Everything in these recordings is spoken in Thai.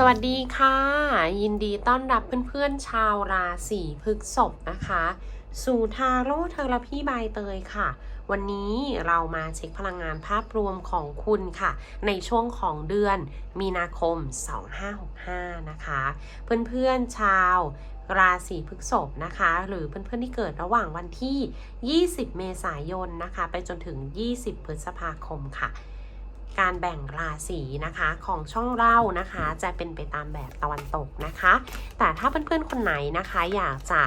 สวัสดีค่ะ ยินดีต้อนรับเพื่อนๆชาวราศีพฤษภนะคะ สู่ทาโร่เทอราพีบายเตยค่ะ วันนี้เรามาเช็คพลังงานภาพรวมของคุณค่ะ ในช่วงของเดือนมีนาคม 2565 นะคะ เพื่อนๆชาวราศีพฤษภนะคะ หรือเพื่อนๆที่เกิดระหว่างวันที่ 20 เมษายนนะคะ ไปจนถึง 20 พฤษภาคมค่ะการแบ่งราศีนะคะของช่องเรานะคะ จะเป็นไปตามแบบตะวันตกนะคะ แต่ถ้าเพื่อนๆคนไหนนะคะ อยากจะ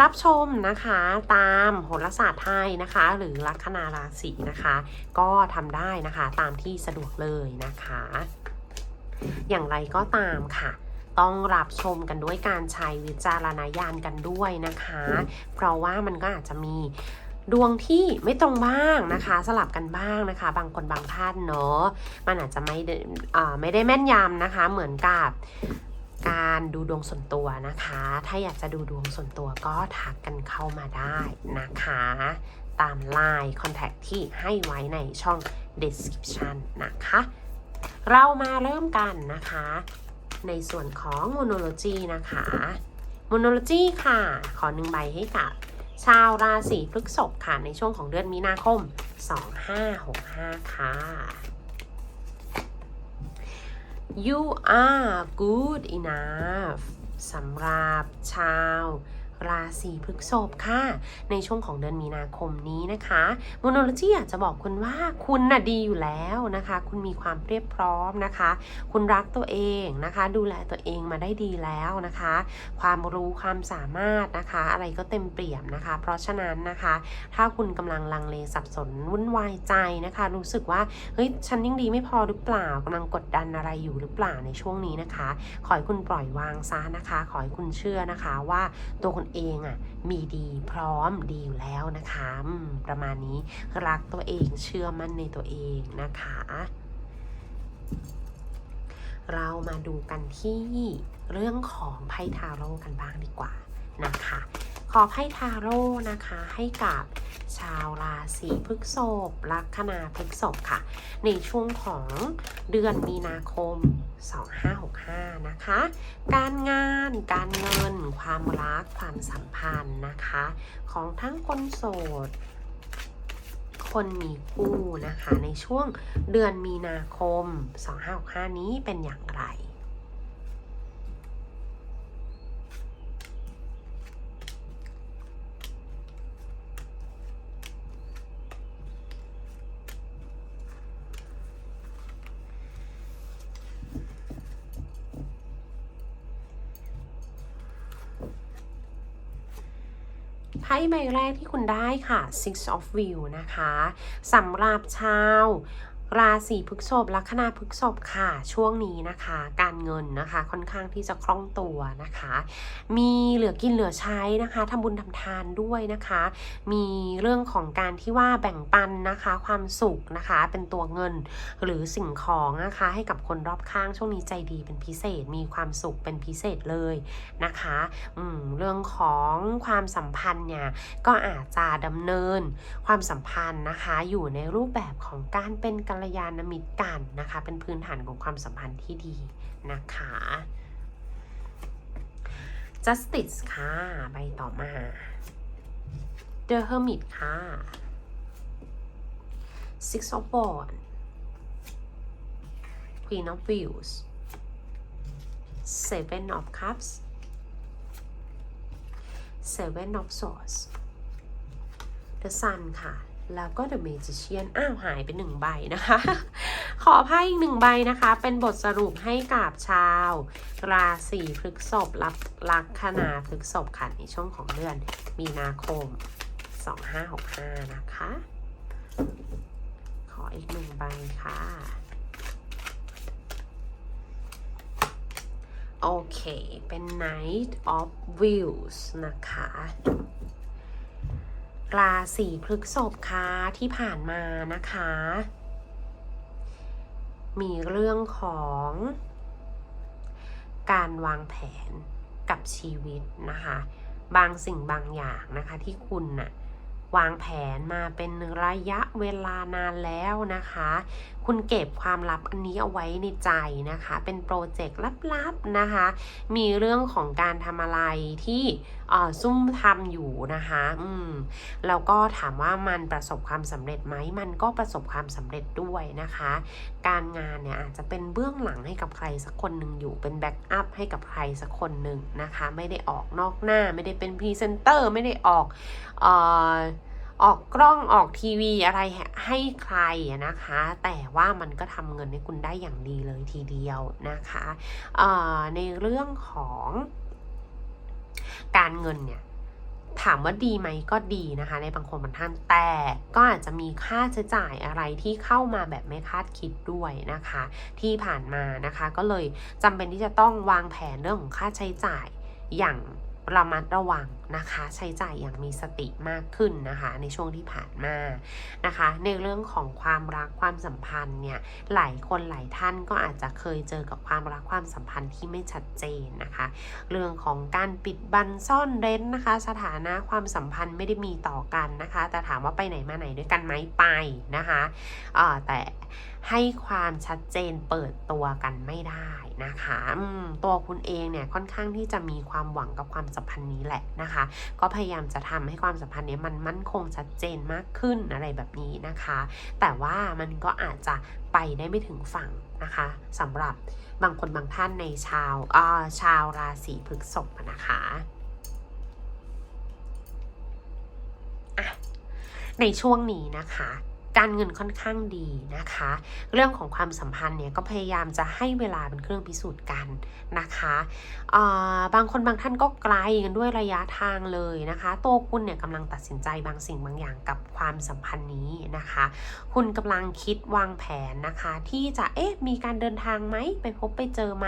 รับชมนะคะตามโหราศาสตร์ไทยนะคะ หรือลัคนาราศีนะคะ ก็ทำได้นะคะตามที่สะดวกเลยนะคะ อย่างไรก็ตามค่ะต้องรับชมกันด้วยการใช้วิจารณญาณกันด้วยนะคะ เพราะว่ามันก็อาจจะมีดวงที่ไม่ตรงบ้างนะคะ สลับกันบ้างนะคะ บางคนบางท่านเนาะมันอาจจะไม่ได้อ่าไม่ได้แม่นยำนะคะ เหมือนกับ การดูดวงส่วนตัวนะคะ ถ้าอยากจะดูดวงส่วนตัวก็ทักกันเข้ามาได้นะคะ ตาม Line Contact ที่ให้ไว้ในช่อง description นะคะ เรามาเริ่มกันนะคะ ในส่วนของ monology นะคะ monology ค่ะ ขอหนึ่งใบให้กับชาวราศีพฤษภค่ะ ในช่วงของเดือนมีนาคม 2565 ค่ะ you are good enough สำหรับชาว ราศีพฤกษภค่ะ ในช่วงของเดือนมีนาคมนี้นะคะโมโนโลจีอยากจะบอกคุณว่าคุณน่ะดีอยู่แล้วนะคะ คุณมีความเรียบพร้อมนะคะ คุณรักตัวเองนะคะ ดูแลตัวเองมาได้ดีแล้วนะคะ ความรู้ความสามารถนะคะ อะไรก็เต็มเปี่ยมนะคะ เพราะฉะนั้นนะคะ ถ้าคุณกำลังลังเลสับสนวุ่นวายใจนะคะ รู้สึกว่าเฮ้ยฉันยังดีไม่พอหรือเปล่ากำลังกดดันอะไรอยู่หรือเปล่าในช่วงนี้นะคะ ขอให้คุณปล่อยวางซะนะคะ ขอให้คุณเชื่อนะคะว่าตัวคุณเองอะมีดีพร้อมดีอยู่แล้วนะคะ ประมาณนี้รักตัวเองเชื่อมั่นในตัวเองนะคะ เรามาดูกันที่เรื่องของไพ่ทาโร่กันบ้างดีกว่านะคะ ขอไพ่ทาโร่นะคะให้กับชาวรา ศีพฤกษภลัคนาพฤกษภค่ะ ในช่วงของเดือนมีนาคม 2565 นะคะ การงานการเงิน ความรักความสัมพันธ์นะคะ ของทั้งคนโสดคนมีคู่นะคะในช่วงเดือนมีนาคม 2565 นี้เป็นอย่างไร ไพ่ใบแรกที่คุณได้ค่ะ Six of View นะคะสำหรับชาว ราศีพฤษภลัคนาพฤษภค่ะ ช่วงนี้นะคะ การเงินนะคะ ค่อนข้างที่จะคล่องตัวนะคะ มีเหลือกินเหลือใช้นะคะทำบุญทำทานด้วยนะคะ มีเรื่องของการที่ว่าแบ่งปันนะคะ ความสุขนะคะ เป็นตัวเงินหรือสิ่งของนะคะ ให้กับคนรอบข้างช่วงนี้ใจดีเป็นพิเศษ มีความสุขเป็นพิเศษเลยนะคะอืมเรื่องของความสัมพันธ์เนี่ยก็อาจจะดำเนินความสัมพันธ์นะคะ อยู่ในรูปแบบของการเป็นกัลยาณมิตรกันนะคะ เป็นพื้นฐานของความสัมพันธ์ที่ดีนะคะ justice ค่ะ ใบต่อมา the hermit ค่ะ six of wands queen of wheels seven of cups seven of swords the sun ค่ะ แล้วก็ the magician อ้าว หายไปหนึ่งใบนะคะ ขอไพ่อีกหนึ่งใบนะคะ เป็นบทสรุปให้กับชาว ราศีพฤษภลักลัคนาพฤษภค่ะในช่วงของเดือน มีนาคม 2565 นะคะ ขออีกหนึ่งใบค่ะ โอเค เป็น Night of Wheels นะคะ ราศีพฤกษภค่ะที่ผ่านมานะคะ มีเรื่องของการวางแผนกับชีวิตนะคะ บางสิ่งบางอย่างนะคะที่คุณน่ะวางแผนมาเป็นระยะเวลานานแล้วนะคะ คุณเก็บความลับอันนี้เอาไว้ในใจนะคะ เป็นโปรเจกต์ลับๆนะคะ มีเรื่องของการทำอะไรที่ซุ่มทำอยู่นะคะ อืม แล้วก็ถามว่ามันประสบความสำเร็จไหม มันก็ประสบความสำเร็จด้วยนะคะ การงานเนี่ยอาจจะเป็นเบื้องหลังให้กับใครสักคนหนึ่งอยู่ เป็นแบ็กอัพให้กับใครสักคนหนึ่งนะคะ ไม่ได้ออกนอกหน้า ไม่ได้เป็นพรีเซนเตอร์ ไม่ได้ออกเอ่อออกกล้องออกทีวีอะไรให้ใครนะคะ แต่ว่ามันก็ทำเงินให้คุณได้อย่างดีเลยทีเดียวนะคะในเรื่องของ การเงินเนี่ยถามว่าดีไหมก็ดีนะคะ ในบางคนบางท่านแต่ก็อาจจะมีค่าใช้จ่ายอะไรที่เข้ามาแบบไม่คาดคิดด้วยนะคะ ที่ผ่านมานะคะก็เลยจำเป็นที่จะต้องวางแผนเรื่องของค่าใช้จ่ายอย่างระมัดระวังนะคะ ใช้จ่ายอย่างมีสติมากขึ้นนะคะ ในช่วงที่ผ่านมานะคะ ในเรื่องของความรักความสัมพันธ์เนี่ยหลายคนหลายท่านก็อาจจะเคยเจอกับความรักความสัมพันธ์ที่ไม่ชัดเจนนะคะ เรื่องของการปิดบันซ่อนเร้นนะคะ สถานะความสัมพันธ์ไม่ได้มีต่อกันนะคะ แต่ถามว่าไปไหนมาไหนด้วยกันไหมไปนะคะแต่ให้ความชัดเจนเปิดตัวกันไม่ได้นะคะตัวคุณเองเนี่ยค่อนข้างที่จะมีความหวังกับความสัมพันธ์นี้แหละนะคะก็พยายามจะทำให้ความสัมพันธ์นี้มันมั่นคงชัดเจนมากขึ้นอะไรแบบนี้นะคะ แต่ว่ามันก็อาจจะไปได้ไม่ถึงฝั่งนะคะสำหรับบางคนบางท่านในชาวอ่าชาวราศีพฤษภนะคะในช่วงนี้นะคะ การเงินค่อนข้างดีนะคะ เรื่องของความสัมพันธ์เนี่ยก็พยายามจะให้เวลาเป็นเครื่องพิสูจน์กันนะคะบางคนบางท่านก็ไกลกันด้วยระยะทางเลยนะคะตัวคุณเนี่ยกำลังตัดสินใจบางสิ่งบางอย่างกับความสัมพันธ์นี้นะคะ คุณกำลังคิดวางแผนนะคะ ที่จะเอ๊ะมีการเดินทางไหมไปพบไปเจอไหม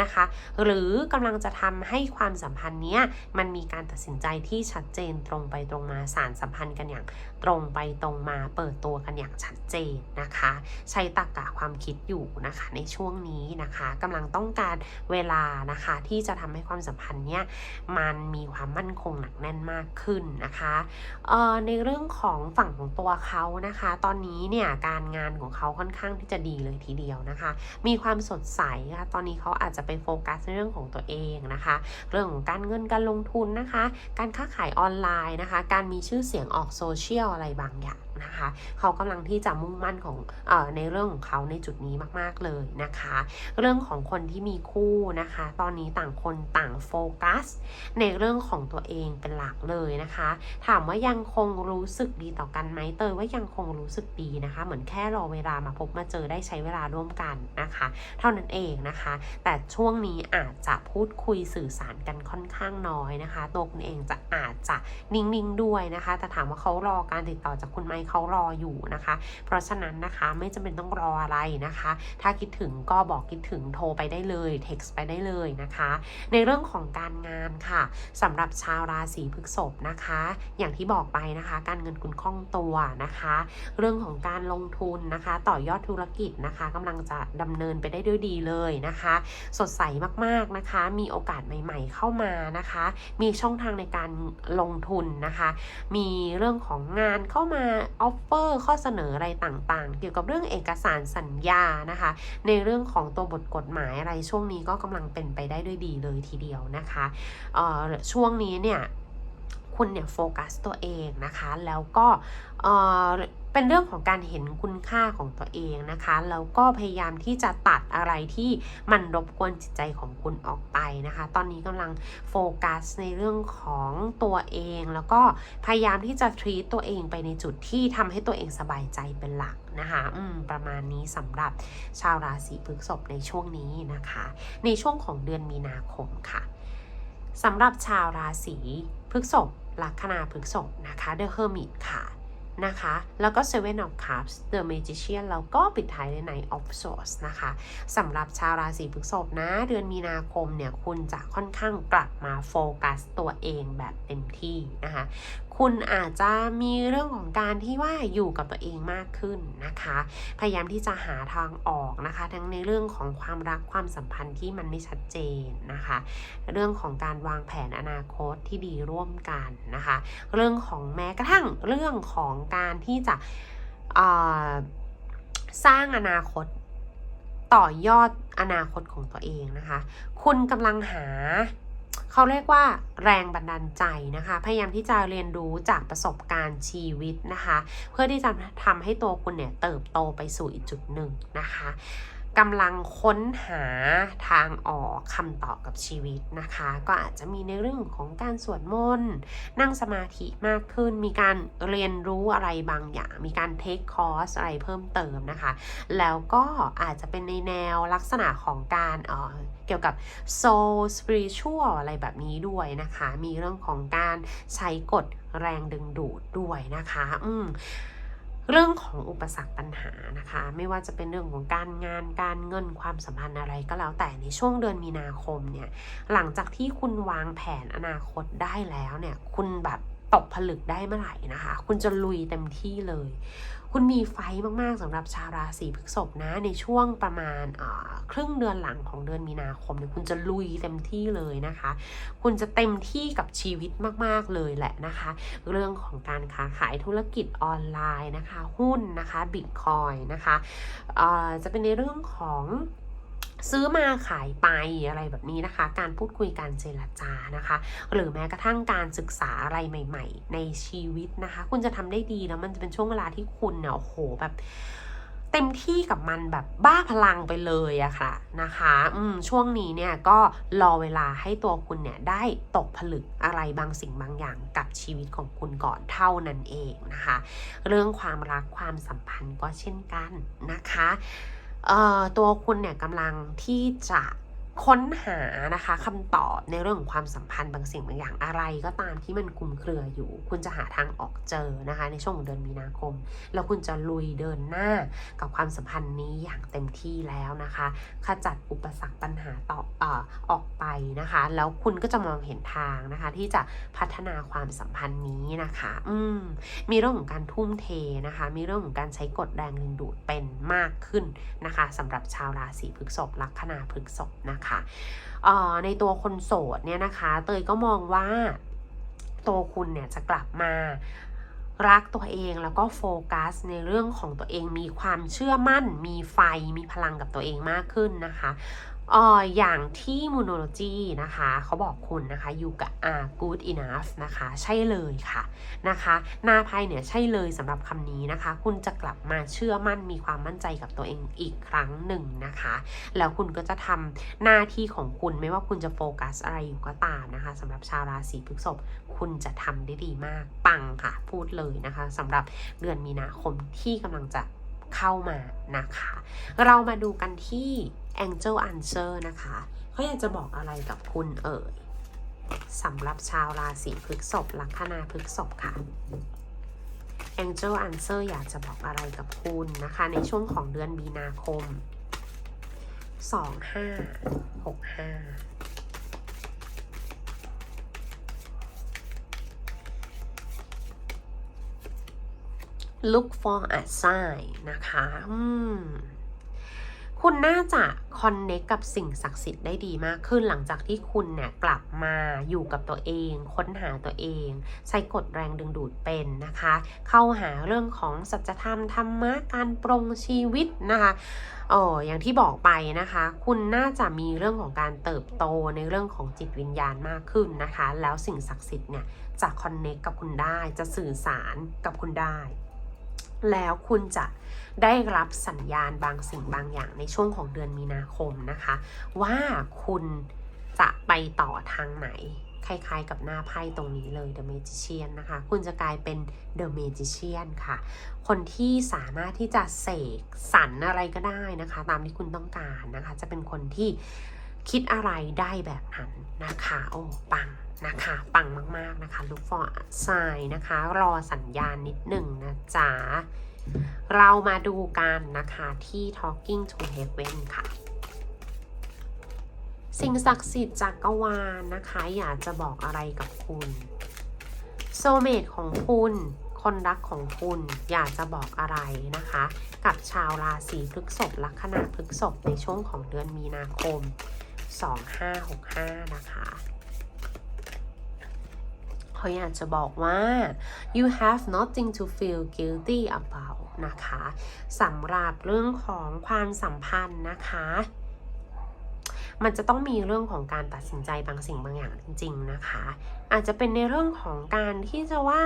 นะคะ หรือกำลังจะทำให้ความสัมพันธ์เนี้ยมันมีการตัดสินใจที่ชัดเจนตรงไปตรงมาสารสัมพันธ์กันอย่างตรงไปตรงมาเปิดตัวกันอย่างชัดเจนนะคะ ใช้ตรรกะความคิดอยู่นะคะในช่วงนี้นะคะกำลังต้องการเวลานะคะที่จะทำให้ความสัมพันธ์เนี้ยมันมีความมั่นคงหนักแน่นมากขึ้นนะคะในเรื่องของฝั่งของตัวเขานะคะ ตอนนี้เนี่ยการงานของเขาค่อนข้างที่จะดีเลยทีเดียวนะคะ มีความสดใสค่ะตอนนี้เขาอาจจะไปโฟกัสในเรื่องของตัวเองนะคะ เรื่องของการเงินการลงทุนนะคะ การค้าขายออนไลน์นะคะ การมีชื่อเสียงออกโซเชียลอะไรบางอย่าง นะคะ เขากำลังที่จะมุ่งมั่นของอในเรื่องของเขาในจุดนี้มาก ๆ เลยนะคะ เรื่องของคนที่มีคู่นะคะ ตอนนี้ต่างคนต่างโฟกัส ในเรื่องของตัวเองเป็นหลักเลยนะคะ ถามว่ายังคงรู้สึกดีต่อกันไหมเตยว่ายังคงรู้สึกดีนะคะ เหมือนแค่รอเวลามาพบมาเจอได้ใช้เวลาร่วมกันนะคะ เท่านั้นเองนะคะ แต่ช่วงนี้อาจจะพูดคุยสื่อสารกันค่อนข้างน้อยนะคะ ตัวคุณเองจะอาจจะนิ่งๆด้วยนะคะ แต่ถามว่าเขารอการติดต่อจากคุณไหมเขารออยู่นะคะ เพราะฉะนั้นนะคะไม่จำเป็นต้องรออะไรนะคะ ถ้าคิดถึงก็บอกคิดถึงโทรไปได้เลยเท็กซ์ไปได้เลยนะคะ ในเรื่องของการงานค่ะสำหรับชาวราศีพฤษภนะคะ อย่างที่บอกไปนะคะ การเงินคุณคล่องตัวนะคะ เรื่องของการลงทุนนะคะ ต่อยอดธุรกิจนะคะกำลังจะดำเนินไปได้ด้วยดีเลยนะคะ สดใสมากๆนะคะ มีโอกาสใหม่ ๆ เข้ามานะคะ มีช่องทางในการลงทุนนะคะ มีเรื่องของงานเข้ามาออฟเฟอร์ข้อเสนออะไรต่างๆ เกี่ยวกับเรื่องเอกสารสัญญานะคะ ในเรื่องของตัวบทกฎหมายอะไรช่วงนี้ก็กำลังเป็นไปได้ด้วยดีเลยทีเดียวนะคะช่วงนี้เนี่ย คุณเนี่ยโฟกัสตัวเองนะคะ แล้วก็เป็นเรื่องของการเห็นคุณค่าของตัวเองนะคะ แล้วก็พยายามที่จะตัดอะไรที่มันรบกวนจิตใจของคุณออกไปนะคะ ตอนนี้กำลังโฟกัสในเรื่องของตัวเอง แล้วก็พยายามที่จะทรีตตัวเองไปในจุดที่ทำให้ตัวเองสบายใจเป็นหลักนะคะอืมประมาณนี้สำหรับชาวราศีพฤษภในช่วงนี้นะคะ ในช่วงของเดือนมีนาคมค่ะสำหรับชาวราศีพฤษภ ลัคนาพฤษภนะคะ The Hermit ค่ะนะคะ แล้วก็ Seven of Cups The Magician แล้วก็ปิดท้ายใน Knight of Swords นะคะสำหรับชาวราศีพฤษภนะ เดือนมีนาคมเนี่ย คุณจะค่อนข้างกลับมาโฟกัสตัวเองแบบเต็มที่นะคะ คุณอาจจะมีเรื่องของการที่ว่าอยู่กับตัวเองมากขึ้นนะคะ พยายามที่จะหาทางออกนะคะ ทั้งในเรื่องของความรักความสัมพันธ์ที่มันไม่ชัดเจนนะคะ เรื่องของการวางแผนอนาคตที่ดีร่วมกันนะคะ เรื่องของแม้กระทั่งเรื่องของการที่จะสร้างอนาคตต่อยอดอนาคตของตัวเองนะคะ คุณกำลังหา เขาเรียกว่าแรงบันดาลใจนะคะ พยายามที่จะเรียนรู้จากประสบการณ์ชีวิตนะคะ เพื่อที่จะทำให้ตัวคุณเนี่ยเติบโตไปสู่อีกจุดหนึ่งนะคะ กำลังค้นหาทางออกคำตอบกับชีวิตนะคะ ก็อาจจะมีในเรื่องของการสวดมนต์นั่งสมาธิมากขึ้น มีการเรียนรู้อะไรบางอย่าง มีการเทคคอร์สอะไรเพิ่มเติมนะคะ แล้วก็อาจจะเป็นในแนวลักษณะของการเออเกี่ยวกับ soul spiritual อะไรแบบนี้ด้วยนะคะ มีเรื่องของการใช้กฎแรงดึงดูดด้วยนะคะ อืม เรื่องของอุปสรรคปัญหานะคะ ไม่ว่าจะเป็นเรื่องของการงานการเงินความสัมพันธ์อะไรก็แล้วแต่ในช่วงเดือนมีนาคมเนี่ยหลังจากที่คุณวางแผนอนาคตได้แล้วเนี่ยคุณแบบตกผลึกได้เมื่อไหร่นะคะ คุณจะลุยเต็มที่เลย คุณมีไฟมากๆสำหรับชาวราศีพฤษภนะในช่วงประมาณครึ่งเดือนหลังของเดือนมีนาคมเนี่ยคุณจะลุยเต็มที่เลยนะคะ คุณจะเต็มที่กับชีวิตมากๆเลยแหละนะคะ เรื่องของการค้าขายธุรกิจออนไลน์นะคะ หุ้นนะคะบิตคอยนะคะจะเป็นในเรื่องของ ซื้อมาขายไปอะไรแบบนี้นะคะ การพูดคุยการเจรจานะคะ หรือแม้กระทั่งการศึกษาอะไรใหม่ ๆ ในชีวิตนะคะ คุณจะทำได้ดีแล้วมันจะเป็นช่วงเวลาที่คุณเนี่ยโอ้โหแบบเต็มที่กับมันแบบบ้าพลังไปเลยอะค่ะนะคะอืมช่วงนี้เนี่ยก็รอเวลาให้ตัวคุณเนี่ยได้ตกผลึกอะไรบางสิ่งบางอย่างกับชีวิตของคุณก่อนเท่านั้นเองนะคะ เรื่องความรักความสัมพันธ์ก็เช่นกันนะคะ ตัวคุณเนี่ยกำลังที่จะ ค้นหานะคะคำตอบในเรื่องของความสัมพันธ์บางสิ่งบางอย่างอะไรก็ตามที่มันคุมเครืออยู่ คุณจะหาทางออกเจอนะคะ ในช่วงเดือนมีนาคม แล้วคุณจะลุยเดินหน้ากับความสัมพันธ์นี้อย่างเต็มที่แล้วนะคะขจัดอุปสรรคปัญหาต่อเอ่อออกไปนะคะ แล้วคุณก็จะมองเห็นทางนะคะ ที่จะพัฒนาความสัมพันธ์นี้นะคะอืมมีเรื่องของการทุ่มเทนะคะ มีเรื่องของการใช้กฎแรงดึงดูดเป็นมากขึ้นนะคะสำหรับชาวราศีพฤษภลัคนาพฤษภนะคะเอ่อในตัวคนโสดเนี่ยนะคะ เตยก็มองว่าตัวคุณเนี่ยจะกลับมารักตัวเองแล้วก็โฟกัสในเรื่องของตัวเองมีความเชื่อมั่น มีไฟมีพลังกับตัวเองมากขึ้นนะคะ อออย่างที่มูโนโลจีนะคะเขาบอกคุณนะคะอยู่กับ are good enough นะคะ ใช่เลยค่ะนะคะหน้าไพ่เนี่ยใช่เลยสำหรับคำนี้นะคะ คุณจะกลับมาเชื่อมั่นมีความมั่นใจกับตัวเองอีกครั้งหนึ่งนะคะ แล้วคุณก็จะทำหน้าที่ของคุณไม่ว่าคุณจะโฟกัสอะไรอยู่ก็ตามนะคะสำหรับชาวราศีพฤษภคุณจะทำได้ดีมากปังค่ะ พูดเลยนะคะสำหรับเดือนมีนาคมที่กำลังจะเข้ามานะคะ เรามาดูกันที่ Angel Answer นะคะเขาอยากจะบอกอะไรกับคุณเอ่ยสำหรับชาวราศีพฤษภลัคนาพฤษภค่ะ Angel Answer อยากจะบอกอะไรกับคุณนะคะ ในช่วงของเดือนมีนาคม 2565 look for a sign นะคะ อืม คุณน่าจะคอนเน c t กับสิ่งศักดิ์สิทธิ์ได้ดีมากขึ้นหลังจากที่คุณเนี่ยกลับมาอยู่กับตัวเอง ค้นหาตัวเอง ใช้กฎแรงดึงดูดเป็นนะคะ เข้าหาเรื่องของสัจธรรมธรรมะการปรงชีวิตนะคะเอออย่างที่บอกไปนะคะ คุณน่าจะมีเรื่องของการเติบโตในเรื่องของจิตวิญญาณมากขึ้นนะคะ แล้วสิ่งศักดิ์สิทธิ์เนี่ยจะคอนเน c t กับคุณได้จะสื่อสารกับคุณได้ แล้วคุณจะได้รับสัญญาณบางสิ่งบางอย่างในช่วงของเดือนมีนาคมนะคะ ว่าคุณจะไปต่อทางไหน คล้ายๆกับหน้าไพ่ตรงนี้เลย The Magician นะคะ คุณจะกลายเป็น The Magician ค่ะ คนที่สามารถที่จะเสกสรรอะไรก็ได้นะคะ ตามที่คุณต้องการนะคะ จะเป็นคนที่ คิดอะไรได้แบบนั้นนะคะโอ้ปังนะคะปังมาก ๆ นะคะ look for a sign นะคะ รอสัญญาณนิดหนึ่งนะจ๊ะ เรามาดูกันนะคะที่ talking to heaven ค่ะ สิ่งศักดิ์สิทธิ์จากกวาลนะคะ อยากจะบอกอะไรกับคุณโซเมตของคุณคนรักของคุณอยากจะบอกอะไรนะคะ กับชาวราศีพฤกษภลัคนาพฤกษภในช่วงของเดือนมีนาคม 2565 นะคะเขาอยากจะบอกว่า you have nothing to feel guilty about นะคะสำหรับเรื่องของความสัมพันธ์นะคะ มันจะต้องมีเรื่องของการตัดสินใจบางสิ่งบางอย่างจริง ๆ นะคะ อาจจะเป็นในเรื่องของการที่จะว่า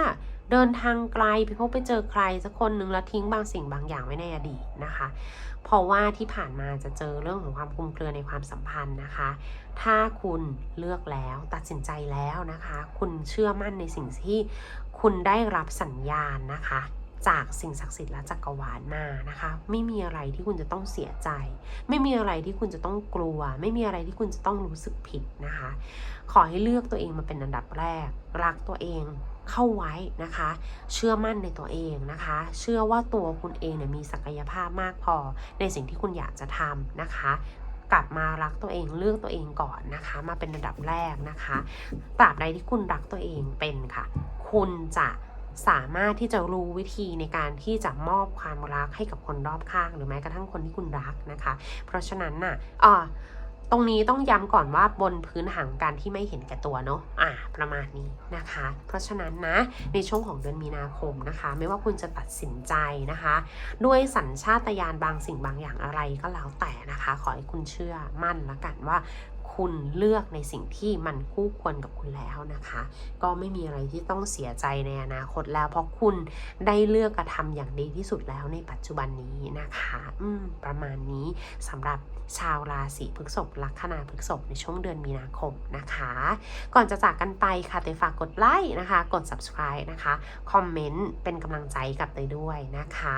เดินทางไกลไปพบไปเจอใครสักคนหนึ่งแล้วทิ้งบางสิ่งบางอย่างไว้ในอดีตนะคะ เพราะว่าที่ผ่านมาจะเจอเรื่องของความคลุมเครือในความสัมพันธ์นะคะ ถ้าคุณเลือกแล้วตัดสินใจแล้วนะคะ คุณเชื่อมั่นในสิ่งที่คุณได้รับสัญญาณนะคะ จากสิ่งศักดิ์สิทธิ์และจักรวาลมานะคะ ไม่มีอะไรที่คุณจะต้องเสียใจ ไม่มีอะไรที่คุณจะต้องกลัว ไม่มีอะไรที่คุณจะต้องรู้สึกผิดนะคะ ขอให้เลือกตัวเองมาเป็นอันดับแรก รักตัวเองเข้าไว้นะคะ เชื่อมั่นในตัวเองนะคะ เชื่อว่าตัวคุณเองเนี่ยมีศักยภาพมากพอ ในสิ่งที่คุณอยากจะทำนะคะ กลับมารักตัวเองเลือกตัวเองก่อนนะคะ มาเป็นอันดับแรกนะคะตราบใดที่คุณรักตัวเองเป็นค่ะ คุณจะ สามารถที่จะรู้วิธีในการที่จะมอบความรักให้กับคนรอบข้าง หรือแม้กระทั่งคนที่คุณรักนะคะ เพราะฉะนั้นน่ะอ่าตรงนี้ต้องย้ำก่อนว่าบนพื้นฐานของการที่ไม่เห็นแก่ตัวเนาะ อ่า ประมาณนี้นะคะ เพราะฉะนั้นนะ ในช่วงของเดือนมีนาคมนะคะ ไม่ว่าคุณจะตัดสินใจนะคะ ด้วยสัญชาตญาณบางสิ่งบางอย่างอะไรก็แล้วแต่นะคะ ขอให้คุณเชื่อมั่นละกันว่า คุณเลือกในสิ่งที่มันคู่ควรกับคุณแล้วนะคะ ก็ไม่มีอะไรที่ต้องเสียใจในอนาคตแล้ว เพราะคุณได้เลือกกระทำอย่างดีที่สุดแล้วในปัจจุบันนี้นะคะ อืม ประมาณนี้สำหรับชาวราศีพฤษภลัคนาพฤษภในช่วงเดือนมีนาคมนะคะ ก่อนจะจากกันไปค่ะเตยฝากกดไลค์นะคะ กด subscribe นะคะ คอมเมนต์เป็นกำลังใจกับเตยด้วยนะคะ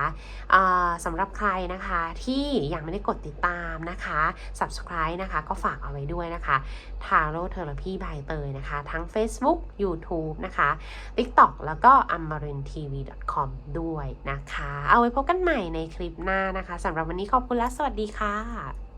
สำหรับใครนะคะที่ยังไม่ได้กดติดตามนะคะ subscribe นะคะ ก็ฝากเอาไว้ด้วยนะคะทาโร่เทอราพีบายเตยนะคะ ทั้ง Facebook YouTube นะคะ TikTok แล้วก็ a m a r i n t v com ด้วยนะคะ เอาไว้พบกันใหม่ในคลิปหน้านะคะสำหรับวันนี้ขอบคุณและสวัสดีค่ะ